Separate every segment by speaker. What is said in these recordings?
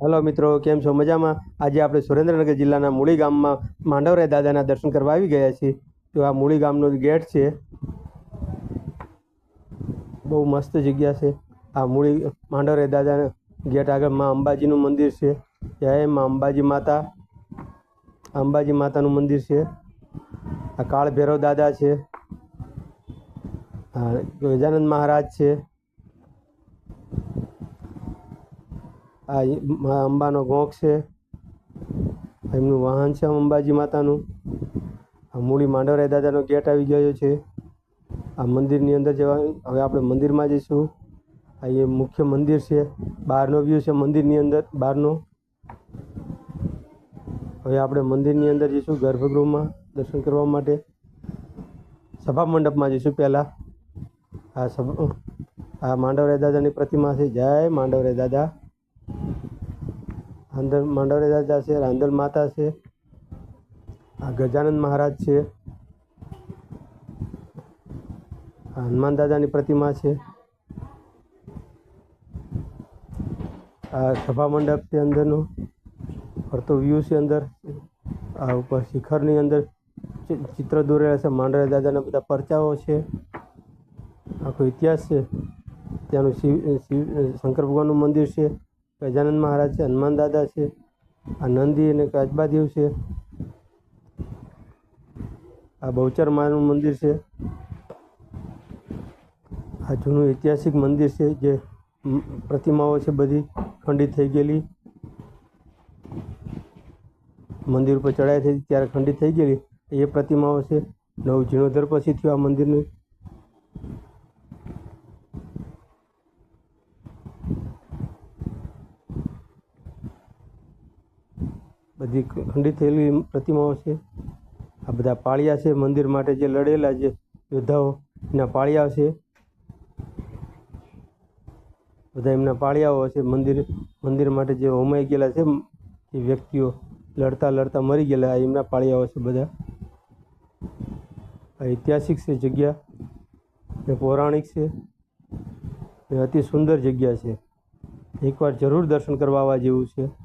Speaker 1: Hello મિત્રો, કેમ છો? મજામાં? આજે આપણે સુરેન્દ્રનગર જિલ્લાના મૂળી ગામમાં માંડવરાય દાદાના દર્શન કરવા આવી ગયા છીએ. તો આ મૂળી ગામનો ગેટ છે. બહુ મસ્ત જગ્યા છે. આ મૂળી માંડવરાય દાદાના ગેટ આગળમાં અંબાજીનું મંદિર છે. જય માં અંબાજી માતા. અંબાજી માતાનું મંદિર છે. આ કાળ ભૈરવ દાદા છે. ગજાનંદ મહારાજ છે. આ અંબાનો ગોંખ છે. એમનું વાહન છે અંબાજી માતાનું. આ મૂળી માંડવરાય દાદાનો ગેટ આવી ગયો છે. આ મંદિરની અંદર જવા, હવે આપણે મંદિરમાં જઈશું. આ એ મુખ્ય મંદિર છે. બહારનો વ્યૂ છે મંદિરની અંદર બહારનો હવે આપણે મંદિરની અંદર જઈશું ગર્ભગૃહમાં દર્શન કરવા માટે. સભા મંડપમાં જઈશું પહેલાં. આ સભા, આ માંડવરાય દાદાની પ્રતિમા છે. જય માંડવરાય દાદા. અંદર માંડવરે દાદા છે રાંદલ માતા છે, આ ગજાનંદ મહારાજ છે હનુમાન દાદાની પ્રતિમા છે, આ સભા મંડપ છે અંદરનો, ફરતો વ્યૂ છે અંદર, આ ઉપર શિખરની અંદર ચિત્ર દોરેલા છે માંડવરા દાદાના બધા પરચાઓ છે, આખો ઇતિહાસ છે, ત્યાંનું શિવ શિવ, શંકર ભગવાનનું મંદિર છે ગજાનંદ મહારાજ છે હનુમાન દાદા છે આ નંદી અને કાચબાદેવ છે આ બહુચર માનું મંદિર છે આ જૂનું ઐતિહાસિક મંદિર છે જે પ્રતિમાઓ છે બધી ખંડિત થઈ ગયેલી મંદિર ઉપર ચડાઈ થઈ ત્યારે ખંડિત થઈ ગયેલી એ પ્રતિમાઓ છે નવ જીર્ણોદ્ધાર પછી થયું આ મંદિરનું બધી ખંડિત થયેલી પ્રતિમાઓ છે. આ બધા પાળિયા છે. મંદિર માટે જે લડેલા જે યોદ્ધાઓ એના પાળિયા છે. બધા એમના પાળિયાઓ છે મંદિર મંદિર માટે જે હોમાઈ ગયેલા છે, એ વ્યક્તિઓ લડતા લડતા મરી ગયેલા એમના પાળિયાઓ છે બધા. ઐતિહાસિક છે જગ્યા. ને પૌરાણિક છે. એ અતિ સુંદર જગ્યા છે. એકવાર જરૂર દર્શન કરવા આવવા જેવું છે.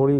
Speaker 1: મૂળી